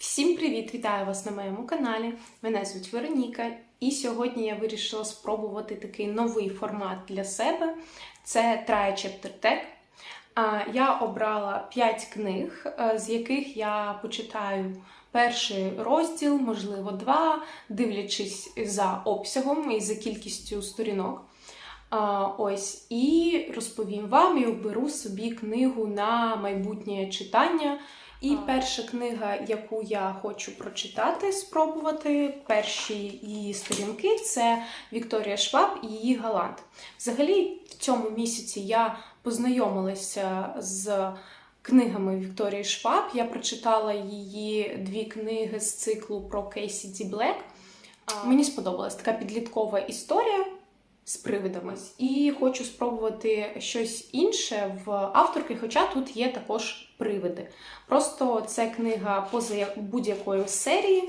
Всім привіт! Вітаю вас на моєму каналі. Мене звуть Вероніка, і сьогодні я вирішила спробувати такий новий формат для себе. Це Try Chapter Tag. Я обрала 5 книг, е, з яких я почитаю перший розділ, можливо, два, дивлячись за обсягом і за кількістю сторінок. Ось і розповім вам і оберу собі книгу на майбутнє читання. І перша книга, яку я хочу прочитати, спробувати перші її сторінки, це Вікторія Шваб і її Галант. Взагалі, в цьому місяці я познайомилася з книгами Вікторії Шваб. Я прочитала її дві книги з циклу про Кейсі Ді Блек. Мені сподобалась така підліткова історія з привидами. І хочу спробувати щось інше в авторки, хоча тут є також привиди. Просто це книга поза будь-якою серії,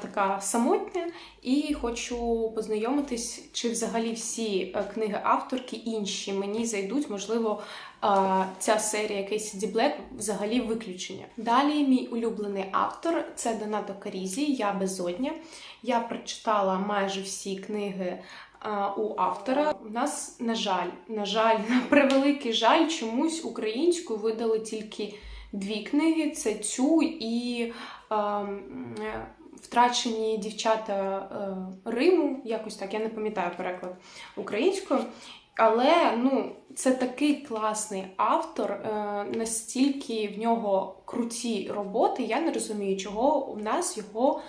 така самотня, і хочу познайомитись, чи взагалі всі е, книги авторки інші мені зайдуть, можливо, ця серія Кейсі Блек взагалі виключення. Далі мій улюблений автор це Донато Карізі, Я безодня. Я прочитала майже всі книги у автора. У нас, на жаль, на жаль, на превеликий жаль, чомусь українською видали тільки дві книги: це цю і е, Втрачені дівчата е, Риму, якось так, я не пам'ятаю переклад українською. Але ну, це такий класний автор, е, настільки в нього круті роботи. Я не розумію, чого у нас його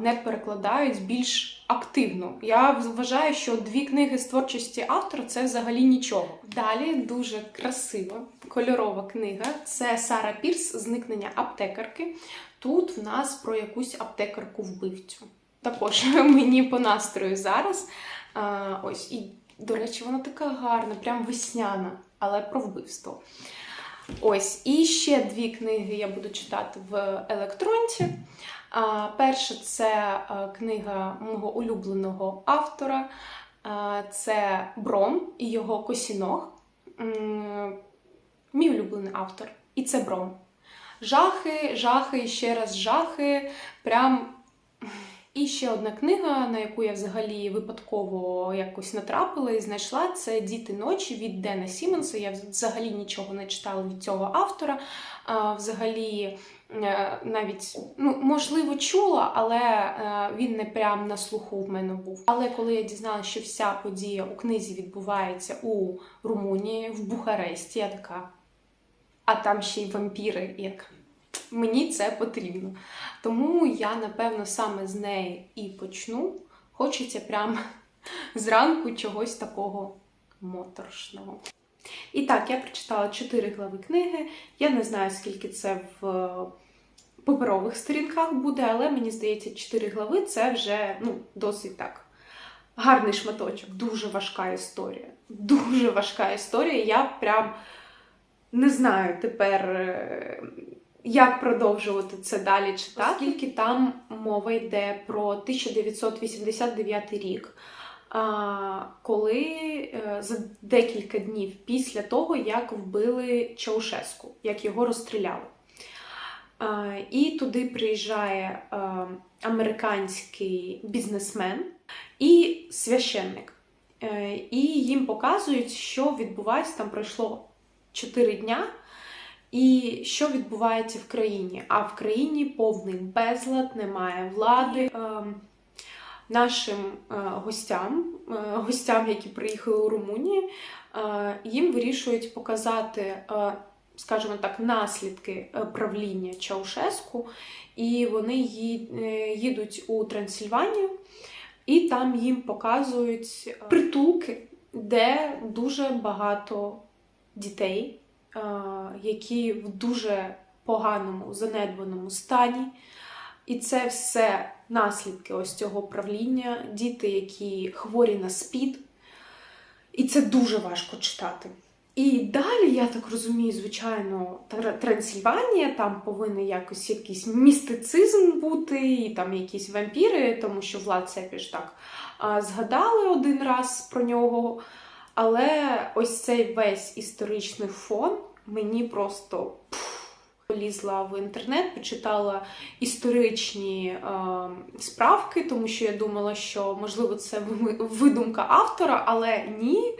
не перекладають більш активно. Я вважаю, що дві книги з творчості автора це взагалі нічого. Далі дуже красива кольорова книга. Це Сара Пірс Зникнення аптекарки. Тут в нас про якусь аптекарку вбивцю. Також мені по настрою зараз. А, ось, і, до речі, вона така гарна, прям весняна, але про вбивство. Ось, і ще дві книги я буду читати в електронці. Перша це книга мого улюбленого автора. Це Бром і його Косіног. Мій улюблений автор. І це Бром. Жахи, жахи ще раз жахи. Прям. І ще одна книга, на яку я взагалі випадково якось натрапила і знайшла, це Діти ночі від Дена Сімонса. Я взагалі нічого не читала від цього автора. Взагалі, е, навіть ну, можливо, чула, але е, він не прям на слуху в мене був. Але коли я дізналася, що вся подія у книзі відбувається у Румунії, в Бухаресті, я така. А там ще й вампіри, як мені це потрібно. Тому я, напевно, саме з неї і почну. Хочеться прям зранку чогось такого моторшного. І так, я прочитала 4 глави книги. Я не знаю, скільки це в паперових сторінках буде, але мені здається, 4 глави це вже ну, досить так. Гарний шматочок, дуже важка історія. Дуже важка історія. Я прям не знаю тепер, е, як продовжувати це далі читати, оскільки там мова йде про 1989 рік, а, коли е, за декілька днів після того, як вбили Чаушеску, як його розстріляли. І туди приїжджає е, американський бізнесмен і священник. Е, І їм показують, що відбувається, там пройшло 4 дня, і що відбувається в країні. А в країні повний безлад, немає влади. Ем, Нашим е, гостям, е, гостям, які приїхали у Румунію, е, їм вирішують показати, скажімо так, наслідки правління Чаушеску, і вони їдуть у Трансильванію, і там їм показують притулки, де дуже багато дітей, які в дуже поганому, занедбаному стані. І це все наслідки ось цього правління, діти, які хворі на СПІД. І це дуже важко читати. І далі, я так розумію, звичайно, Тр- Трансильванія, там повинен якось якийсь містицизм бути, і там якісь вампіри, тому що Влад Цепіш так згадали один раз про нього. Але ось цей весь історичний фон мені просто. Полізла в інтернет, почитала історичні е, справки, тому що я думала, що можливо це видумка автора, але ні,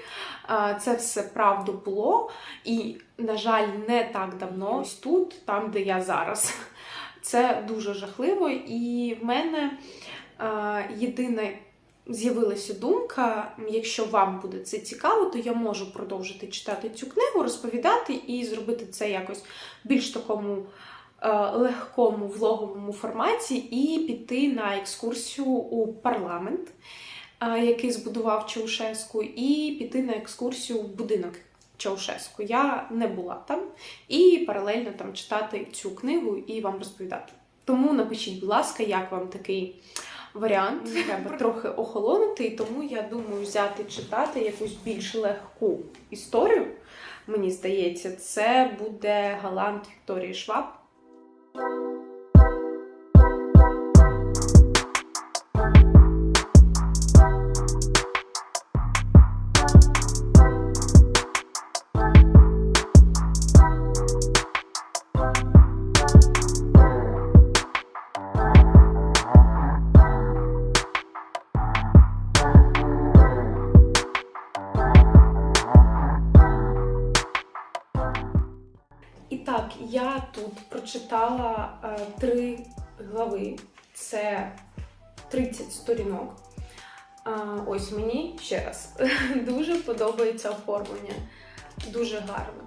е, це все правду було. І, на жаль, не так давно ось тут, там, де я зараз. Це дуже жахливо. І в мене е, єдине з'явилася думка, якщо вам буде це цікаво, то я можу продовжити читати цю книгу, розповідати і зробити це якось більш такому е, легкому влоговому форматі, і піти на екскурсію у парламент, е, який збудував Чаушеску, і піти на екскурсію в будинок. Чаушеску. Я не була там і паралельно там читати цю книгу і вам розповідати. Тому напишіть, будь ласка, як вам такий варіант. Треба трохи охолонути, і тому я думаю взяти читати якусь більш легку історію. Мені здається, це буде Галант Вікторії Шваб. Я тут прочитала е, три глави. Це 30 сторінок. А, ось мені ще раз дуже подобається оформлення. Дуже гарно.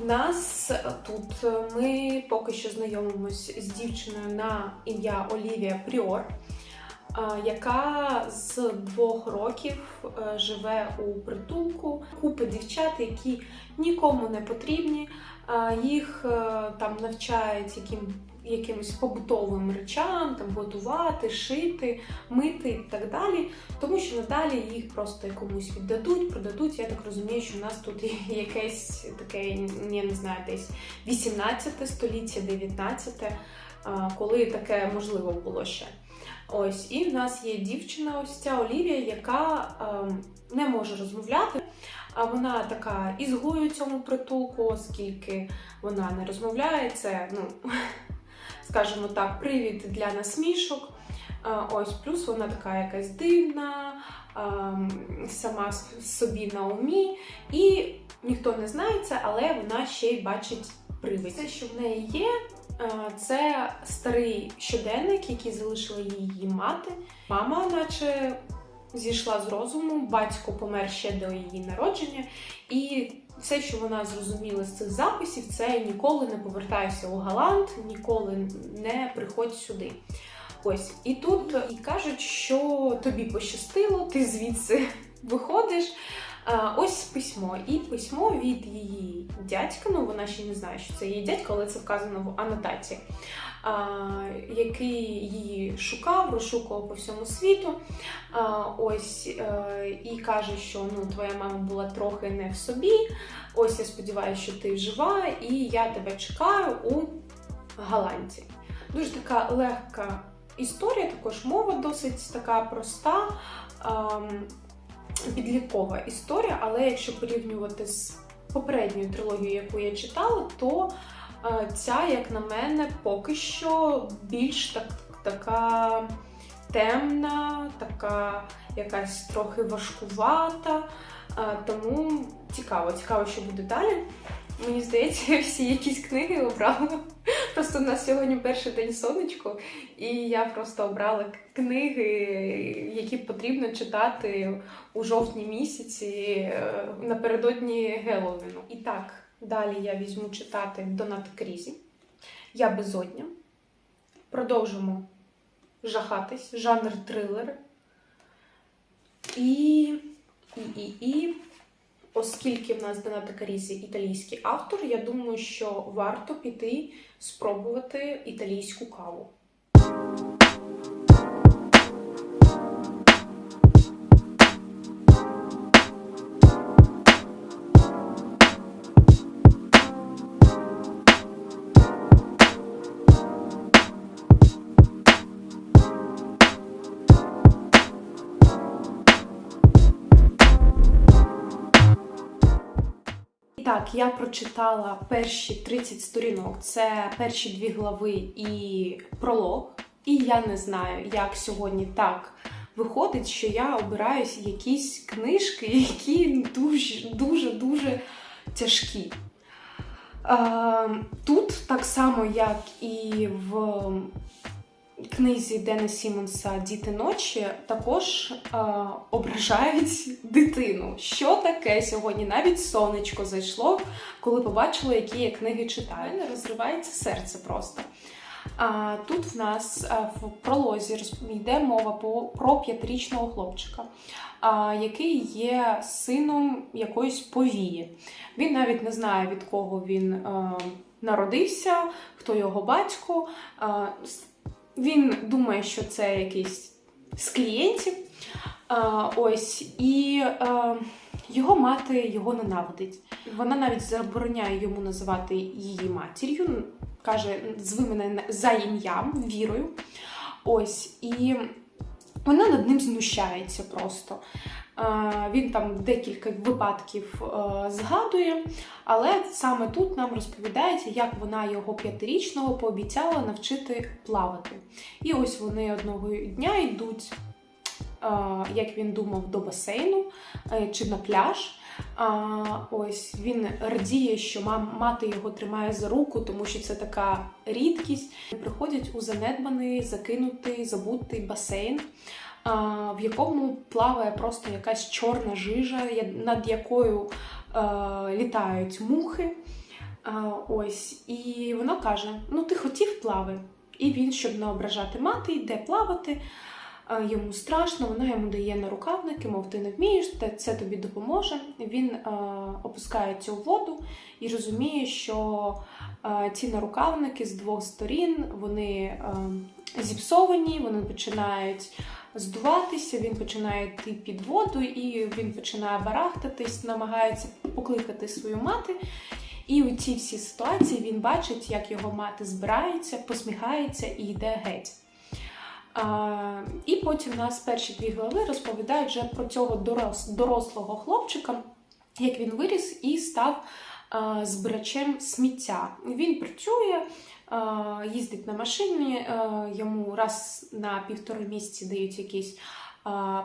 В нас тут ми поки що знайомимось з дівчиною на ім'я Олівія Пріор, а, яка з двох років е, живе у притулку. Купи дівчат, які нікому не потрібні. Їх е, там навчають яким, якимось побутовим речам, там готувати, шити, мити і так далі. Тому що надалі їх просто комусь віддадуть, продадуть. Я так розумію, що в нас тут є якесь таке, я не знаю, десь 18 століття, 19, коли таке можливо було ще. Ось, і в нас є дівчина, ось ця Олівія, яка ем, не може розмовляти. А вона така ізгою цьому притулку, оскільки вона не розмовляє. Це, ну, скажімо так, привід для насмішок. Ось, плюс вона така якась дивна, сама собі на умі, і ніхто не знає це, але вона ще й бачить привид. Все, що в неї є, це старий щоденник, який залишила її мати. Мама, наче зійшла з розуму, батько помер ще до її народження, і все, що вона зрозуміла з цих записів, це ніколи не повертайся у Галант, ніколи не приходь сюди. Ось і тут і кажуть, що тобі пощастило, ти звідси виходиш. Ось письмо. І письмо від її дядька. Ну вона ще не знає, що це її дядько, але це вказано в анотації. Який її шукав, розшукував по всьому світу. Ось е, і каже, що ну твоя мама була трохи не в собі. Ось я сподіваюся, що ти жива, і я тебе чекаю у Галанті. Дуже така легка історія, також мова досить така проста. Підліткова історія, але якщо порівнювати з попередньою трилогією, яку я читала, то е, ця, як на мене, поки що більш так, така темна, така якась трохи важкувата. Е, тому цікаво, цікаво, що буде далі. Мені здається, всі якісь книги обрала. Просто у нас сьогодні перший день сонечко, і я просто обрала книги, які потрібно читати у жовтні місяці е, напередодні Геловіну. І так, далі я візьму читати Доната Крізі. Я безодня. Продовжимо жахатись, жанр трилер. І, і, і, і, оскільки в нас Доната Карізі італійський автор, я думаю, що варто піти спробувати італійську каву. Так, я прочитала перші 30 сторінок. Це перші дві глави і пролог. І я не знаю, як сьогодні так виходить, що я обираю якісь книжки, які дуже дуже дуже тяжкі. Е, Тут так само, як і в книзі Дена Сімонса Діти ночі, також е, ображають дитину. Що таке сьогодні? Навіть сонечко зайшло, коли побачила, які я книги читаю. Мене розривається серце просто. А, тут в нас в пролозі йде мова про п'ятирічного хлопчика, який є сином якоїсь повії. Він навіть не знає, від кого він народився, хто його батько. Він думає, що це якийсь з клієнтів. Ось, і а, його мати його ненавидить. Вона навіть забороняє йому називати її матір'ю, каже: зви мене за ім'ям, вірою. Ось, і вона над ним знущається просто. Е, Він там декілька випадків е, згадує, але саме тут нам розповідається, як вона його п'ятирічного пообіцяла навчити плавати. І ось вони одного дня йдуть, е, як він думав, до басейну чи на пляж. А, ось він радіє, що мати його тримає за руку, тому що це така рідкість. Приходять у занедбаний, закинутий, забутий басейн, в якому плаває просто якась чорна жижа, над якою літають мухи. Ось, і вона каже: Ну, ти хотів плави. І він, щоб не ображати мати, йде плавати. Йому страшно, вона йому дає нарукавники, мов ти не вмієш, це тобі допоможе. Він е, опускається у воду і розуміє, що е, ці нарукавники з двох сторін вони е, зіпсовані, вони починають здуватися, він починає йти під воду, і він починає барахтатись, намагається покликати свою мати. І у цій всій ситуації він бачить, як його мати збирається, посміхається і йде геть. А, і потім у нас перші дві глави розповідають вже про цього дорослого хлопчика, як він виріс і став збирачем сміття. Він працює, їздить на машині, йому раз на півтори місяці дають якийсь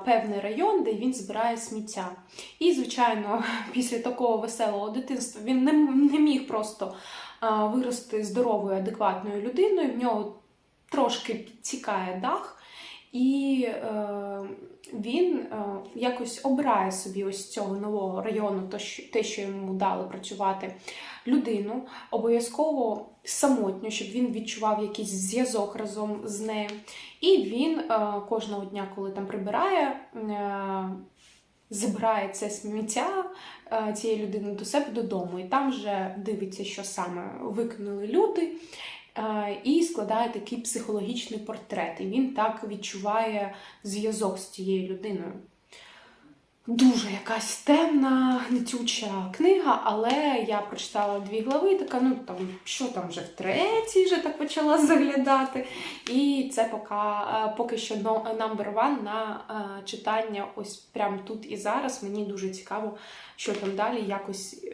певний район, де він збирає сміття. І, звичайно, після такого веселого дитинства він не, не міг просто вирости здоровою, адекватною людиною. В нього трошки підтікає дах, і е, він е, якось обирає собі ось цього нового району, то, що, те, що йому дали працювати людину, обов'язково самотньо, щоб він відчував якийсь зв'язок разом з нею. І він е, кожного дня, коли там прибирає, е, забирає це сміття е, цієї людини до себе додому, і там вже дивиться, що саме викинули люди. Е, І складає такий психологічний портрет. І він так відчуває зв'язок з цією людиною. Дуже якась темна, гнетюча книга, але я прочитала дві глави, і така, ну там, що там вже в третій вже так почала заглядати. І це поки, е, поки що number one на е, читання ось прямо тут і зараз. Мені дуже цікаво, що там далі якось.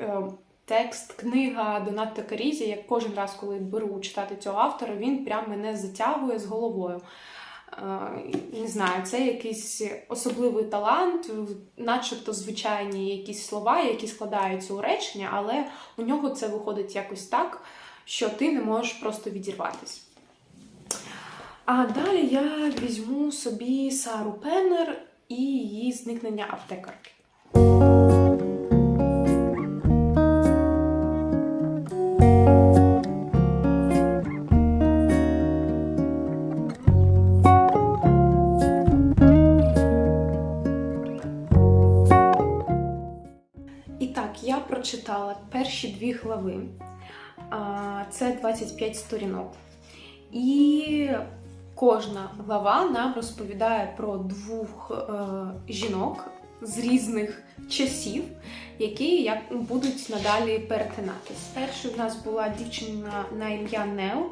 Текст, книга Доната Карізі, як кожен раз, коли беру читати цього автора, він прям мене затягує з головою. Е, Не знаю, це якийсь особливий талант, начебто звичайні якісь слова, які складаються у речення, але у нього це виходить якось так, що ти не можеш просто відірватися. А далі я візьму собі Сару Пеннер і її зникнення аптекарки. Перші дві глави. Це 25 сторінок. І кожна глава нам розповідає про двох е, жінок з різних часів, які як будуть надалі перетинатись. Першою в нас була дівчина на ім'я Нео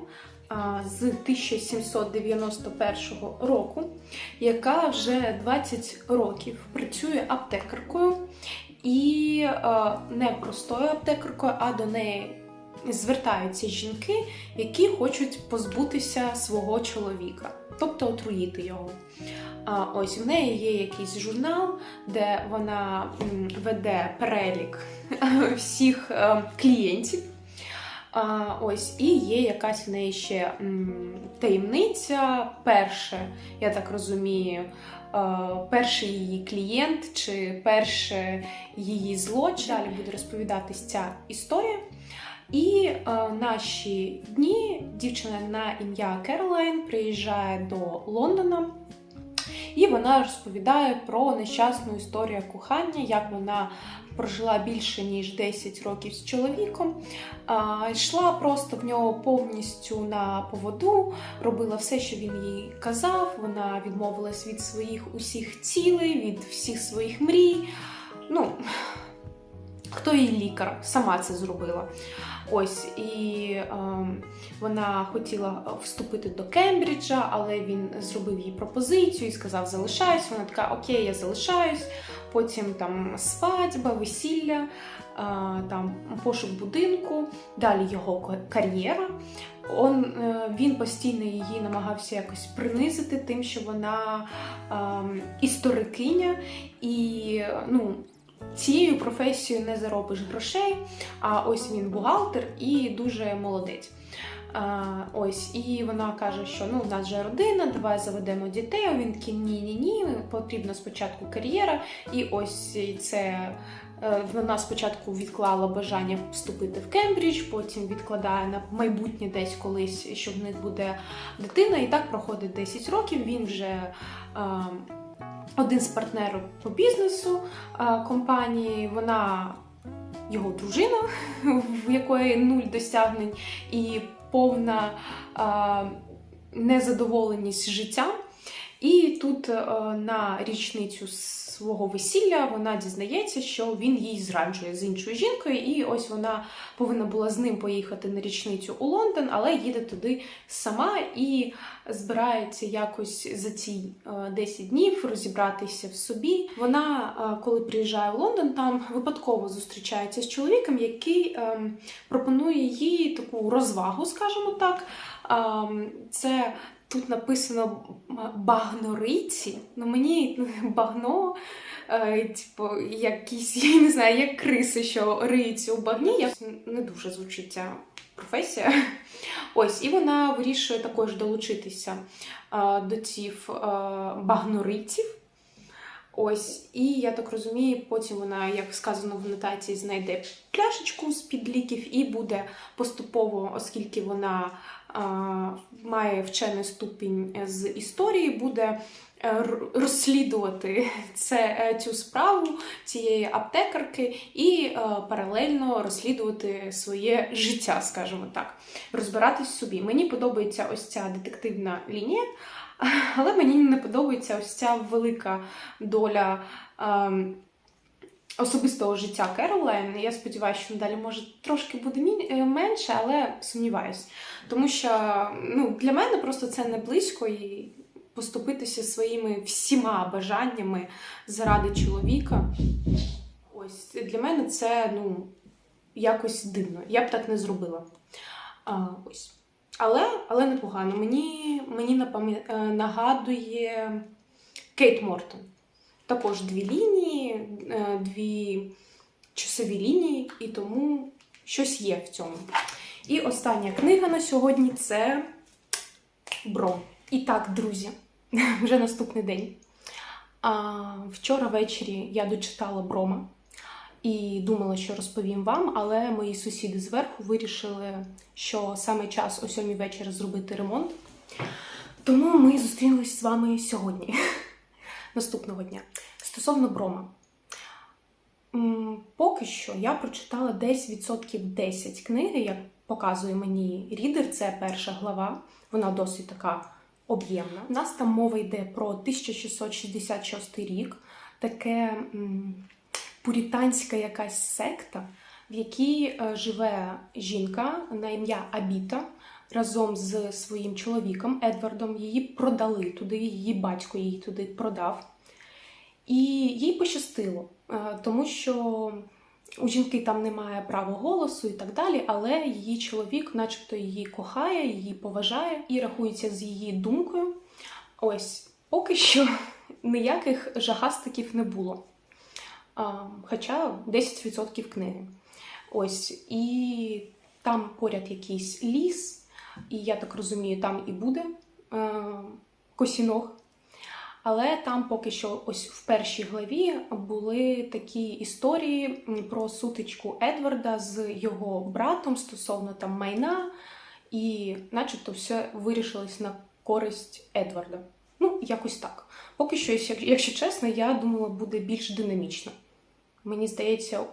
з 1791 року, яка вже 20 років працює аптекаркою. Е, не простою аптекаркою, а до неї звертаються жінки, які хочуть позбутися свого чоловіка, тобто отруїти його. А, ось в неї є якийсь журнал, де вона веде перелік всіх е, клієнтів. А, ось, і є якась в неї ще м, таємниця. Перше, я так розумію, перший її клієнт чи перше її злочин. Далі буде розповідатись ця історія. І е, наші дні дівчина на ім'я Керолайн приїжджає до Лондона. І вона розповідає про нещасну історію кохання, як вона прожила більше ніж 10 років з чоловіком, йшла просто в нього повністю на поводу, робила все, що він їй казав. Вона відмовилась від своїх усіх цілей, від всіх своїх мрій. Ну, хто її лікар, сама це зробила. Ось і ем, вона хотіла вступити до Кембриджа, але він зробив їй пропозицію і сказав: залишаюсь. Вона така, окей, я залишаюсь. Потім там свадьба, весілля, е, там пошук будинку, далі його кар'єра. Он, е, він постійно її намагався якось принизити, тим, що вона ем, історикиня і ну. Цією професією не заробиш грошей, а ось він бухгалтер і дуже молодець. А, ось, і вона каже, що ну, у нас же родина, давай заведемо дітей. Він такий ні-ні ні, потрібна спочатку кар'єра. І ось це е, вона спочатку відклала бажання вступити в Кембридж, потім відкладає на майбутнє десь колись, що в них буде дитина. І так проходить 10 років. Він вже. А, один з партнерів по бізнесу компанії, вона його дружина, в якої нуль досягнень і повна незадоволеність життям. І тут е, на річницю свого весілля вона дізнається, що він їй зраджує з іншою жінкою, і ось вона повинна була з ним поїхати на річницю у Лондон, але їде туди сама і збирається якось за ці е, 10 днів розібратися в собі. Вона, е, коли приїжджає в Лондон, там випадково зустрічається з чоловіком, який ем, пропонує їй таку розвагу, скажімо так. Ем, Це Тут написано багнориці. Ну мені багно, е, типу, якісь, я не знаю, як криси, що риються у багні. Я не дуже звучить ця професія. Ось, і вона вирішує також долучитися е, до цих е, багнориців. Ось, і я так розумію, потім вона, як сказано в нотації, знайде пляшечку з-під ліків і буде поступово, оскільки вона а, має вчений ступінь з історії, буде е, розслідувати це, е, цю справу цієї аптекарки і е, паралельно розслідувати своє життя, скажімо так, розбиратись собі. Мені подобається ось ця детективна лінія. Але мені не подобається ось ця велика доля ем, особистого життя Керолайн. Я сподіваюся, що далі може трошки буде е, менше, але сумніваюсь. Тому що ну, для мене просто це не близько і поступитися своїми всіма бажаннями заради чоловіка. Ось для мене це ну, якось дивно. Я б так не зробила. А, ось. Але, але непогано. Мені, мені е, нагадує Кейт Мортон. Також дві лінії, е, дві часові лінії, і тому щось є в цьому. І остання книга на сьогодні це Бром. І так, друзі, вже наступний день. А, вчора ввечері я дочитала Брома і думала, що розповім вам, але мої сусіди зверху вирішили, що саме час о сьомій вечора зробити ремонт. Тому ми зустрілись з вами сьогодні, наступного дня. Стосовно Брома. Поки що я прочитала десь відсотків 10 книги, як показує мені рідер, це перша глава, вона досить така об'ємна. У нас там мова йде про 1666 рік, таке м, пуританська якась секта, в якій е, живе жінка на ім'я Абіта разом з своїм чоловіком Едвардом. Її продали туди, її батько її туди продав. І їй пощастило. е, тому що у жінки там немає права голосу і так далі, але її чоловік, начебто, її кохає, її поважає і рахується з її думкою. Ось поки що ніяких жахастиків не було. Хоча 10% книги. Ось, і там поряд якийсь ліс, і я так розумію, там і буде е, косіног. Але там поки що, ось в першій главі були такі історії про сутичку Едварда з його братом стосовно там майна, і начебто все вирішилось на користь Едварда. Ну, якось так. Поки що, якщо чесно, я думала, буде більш динамічно. Мені здається,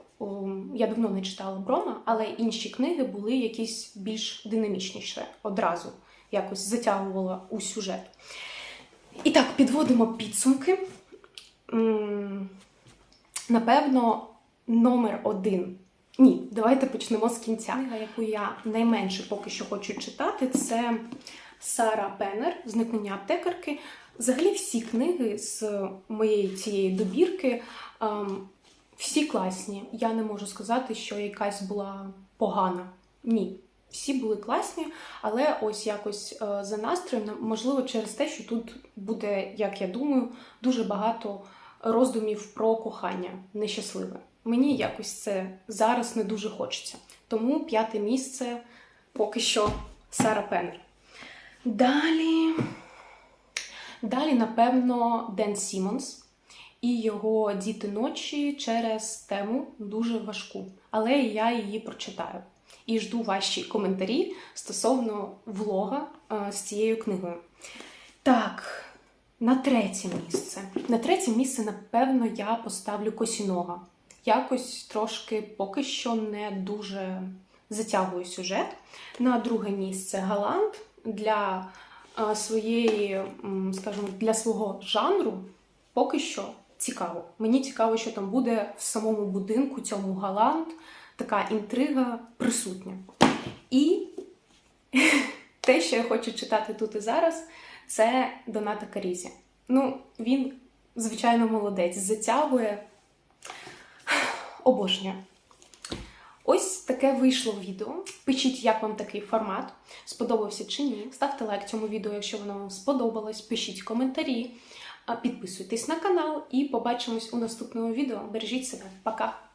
я давно не читала Брона, але інші книги були якісь більш динамічніші одразу, якось затягувала у сюжет. І так, підводимо підсумки. Напевно, номер один. Ні, давайте почнемо з кінця. Книга, яку я найменше поки що хочу читати, це Сара Беннер Зникнення аптекарки. Взагалі, всі книги з моєї цієї добірки ем, всі класні. Я не можу сказати, що якась була погана. Ні. Всі були класні, але ось якось е, за настроєм, можливо, через те, що тут буде, як я думаю, дуже багато роздумів про кохання нещасливе. Мені якось це зараз не дуже хочеться. Тому п'яте місце поки що Сара Пеннер. Далі. Далі, напевно, Ден Сімонс і його діти ночі через тему дуже важку. Але я її прочитаю. І жду ваші коментарі стосовно влога е, з цією книгою. Так, на третє місце. На третє місце, напевно, я поставлю Косінога. Якось трошки поки що не дуже затягую сюжет. На друге місце Галант для е, своєї, скажімо, для свого жанру поки що цікаво. Мені цікаво, що там буде в самому будинку цьому Галант. Така інтрига присутня. І те, що я хочу читати тут і зараз, це Доната Карізі. Ну, він, звичайно, молодець, затягує обожнює. Ось таке вийшло відео. Пишіть, як вам такий формат, сподобався чи ні. Ставте лайк цьому відео, якщо воно вам сподобалось. Пишіть коментарі, підписуйтесь на канал і побачимось у наступному відео. Бережіть себе. Пока!